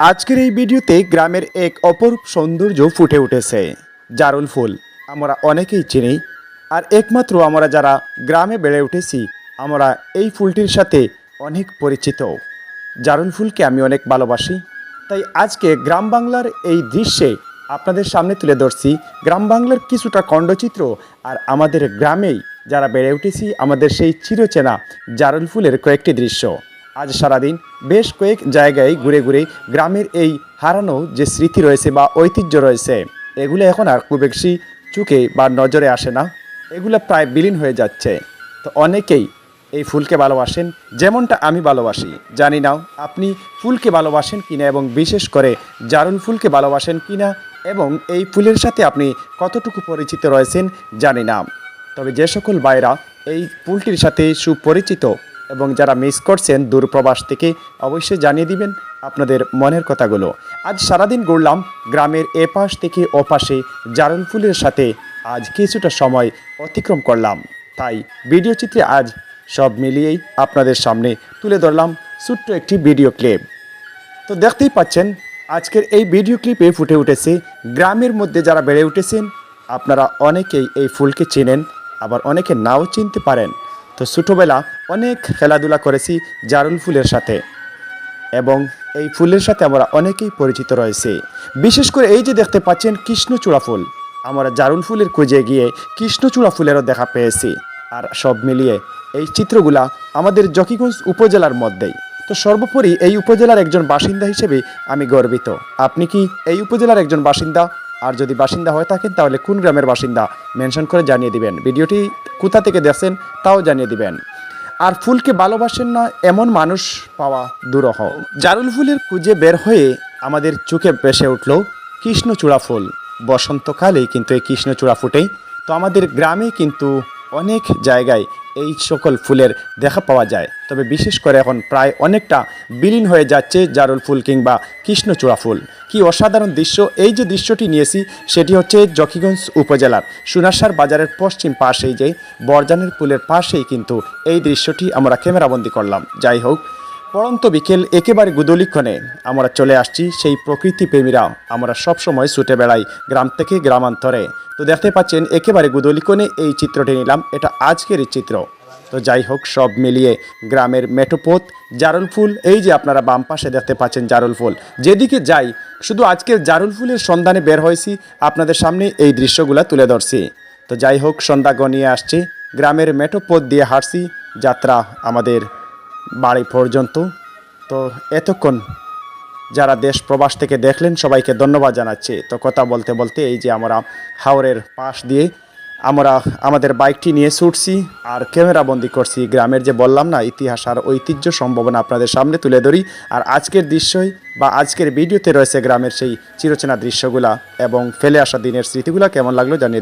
আজকের এই ভিডিওতে গ্রামের এক অপরূপ সৌন্দর্য ফুটে উঠেছে, জারুল ফুল। আমরা অনেকেই চিনি, আর একমাত্র আমরা যারা গ্রামে বেড়ে উঠেছি, আমরা এই ফুলটির সাথে অনেক পরিচিত। জারুল ফুলকে আমি অনেক ভালোবাসি, তাই আজকে গ্রাম বাংলার এই দৃশ্যে আপনাদের সামনে তুলে ধরছি গ্রাম বাংলার কিছুটা খণ্ডচিত্র, আর আমাদের গ্রামেই যারা বেড়ে উঠেছি, আমাদের সেই চিরচেনা জারুল ফুলের কয়েকটি দৃশ্য। আজ সারাদিন বেশ কয়েক জায়গায় ঘুরে ঘুরে গ্রামের এই হারানো যে স্মৃতি রয়েছে বা ঐতিহ্য রয়েছে, এগুলো এখন আর খুব বেশি চোখে বা নজরে আসে না। এগুলো প্রায় বিলীন হয়ে যাচ্ছে। তো অনেকেই এই ফুলকে ভালোবাসেন, যেমনটা আমি ভালোবাসি। জানি না আপনি ফুলকে ভালোবাসেন কিনা এবং বিশেষ করে জারুল ফুলকে ভালোবাসেন কিনা এবং এই ফুলের সাথে আপনি কতটুকু পরিচিত রয়েছেন জানি না। তবে যে সকল ভাইরা এই ফুলটির সাথে সুপরিচিত এবং যারা মিস করছেন দূরপ্রবাস থেকে অবশ্যই জানিয়ে দিবেন আপনাদের মনের কথাগুলো। আজ সারাদিন ঘুরলাম গ্রামের এপাশ থেকে ওপাশে জারুল ফুলের সাথে আজ কিছুটা সময় অতিক্রম করলাম। তাই ভিডিও চিত্রে আজ সব মিলিয়েই আপনাদের সামনে তুলে ধরলাম ছোট্ট একটি ভিডিও ক্লিপ তো দেখতেই পাচ্ছেন, আজকের এই ভিডিও ক্লিপে ফুটে উঠেছে গ্রামের মধ্যে যারা বেড়ে উঠেছেন, আপনারা অনেকেই এই ফুলকে চেনেন, আবার অনেকে নাও চিনতে পারেন। তো ছোটোবেলা অনেক খেলাধুলা করেছি জারুল ফুলের সাথে। এবং এই ফুলের সাথে আমরা অনেকেই পরিচিত রয়েছে। বিশেষ করে এই যে দেখতে পাচ্ছেন কৃষ্ণচূড়া ফুল। আমরা জারুল ফুলের খুঁজে গিয়ে কৃষ্ণচূড়া ফুলেরও দেখা পেয়েছি। আর সব মিলিয়ে এই চিত্রগুলা আমাদের জকিগঞ্জ উপজেলার মধ্যেই। তো সর্বোপরি এই উপজেলার একজন বাসিন্দা হিসেবে আমি গর্বিত। আপনি কি এই উপজেলার একজন বাসিন্দা? আর যদি বাসিন্দা হয়ে থাকেন, তাহলে কোন গ্রামের বাসিন্দা? মেনশন করে জানিয়ে দিবেন। ভিডিওটি কোথা থেকে দেখছেন, তাও জানিয়ে দিবেন। আর ফুলকে ভালোবাসেন না এমন মানুষ পাওয়া দুরহ। জারুল ফুলের খুঁজে বের হয়ে আমাদের চোখে ভেসে উঠল কৃষ্ণচূড়া ফুল। বসন্তকালেই কিন্তু এই কৃষ্ণচূড়া ফুটেই। তো আমাদের গ্রামে কিন্তু অনেক জায়গায় এই সকল ফুলের দেখা পাওয়া যায়। তবে বিশেষ করে এখন প্রায় অনেকটা বিলীন হয়ে যাচ্ছে জারুল ফুল কিংবা কৃষ্ণচূড়া ফুল। কি অসাধারণ দৃশ্য! এই যে দৃশ্যটি নিয়েছি, সেটি হচ্ছে জকিগঞ্জ উপজেলার সুনাসার বাজারের পশ্চিম পাশেই যে বরজানের ফুলের পাশেই কিন্তু এই দৃশ্যটি আমরা ক্যামেরাবন্দি করলাম। যাই হোক পড়ন্ত বিকেল একেবারে গুদলিক্ষণে আমরা চলে আসছি সেই প্রকৃতি প্রেমীরা। আমরা সবসময় ছুটে বেড়াই গ্রাম থেকে গ্রামান্তরে। তো দেখতে পাচ্ছেন, একেবারে গুদলিক্ষণে এই চিত্রটি নিলাম। এটা আজকেরই চিত্র। তো যাই হোক, সব মিলিয়ে গ্রামের মেটোপথ জারুল ফুল, এই যে আপনারা বাম পাশে দেখতে পাচ্ছেন জারুল ফুল। যেদিকে যাই, শুধু আজকের জারুল ফুলের সন্ধানে বের হয়েছি, আপনাদের সামনে এই দৃশ্যগুলো তুলে ধরছি। তো যাই হোক, সন্ধ্যা গনিয়ে আসছে। গ্রামের মেটোপথ দিয়ে হাঁটছি, যাত্রা আমাদের বাড়ি পর্যন্ত। তো এতক্ষণ যারা দেশ প্রবাস থেকে দেখলেন, সবাইকে ধন্যবাদ জানাচ্ছি। তো কথা বলতে বলতে এই যে আমরা হাওরের পাশ দিয়ে আমরা আমাদের বাইকটি নিয়ে ছুটছি আর ক্যামেরা বন্দি করছি গ্রামের যে বললাম না, ইতিহাস আর ঐতিহ্য সম্ভাবনা আপনাদের সামনে তুলে ধরি। আর আজকের দৃশ্যই বা আজকের ভিডিওতে রয়েছে গ্রামের সেই চিরচেনা দৃশ্যগুলা এবং ফেলে আসা দিনের স্মৃতিগুলা কেমন লাগল জানিয়ে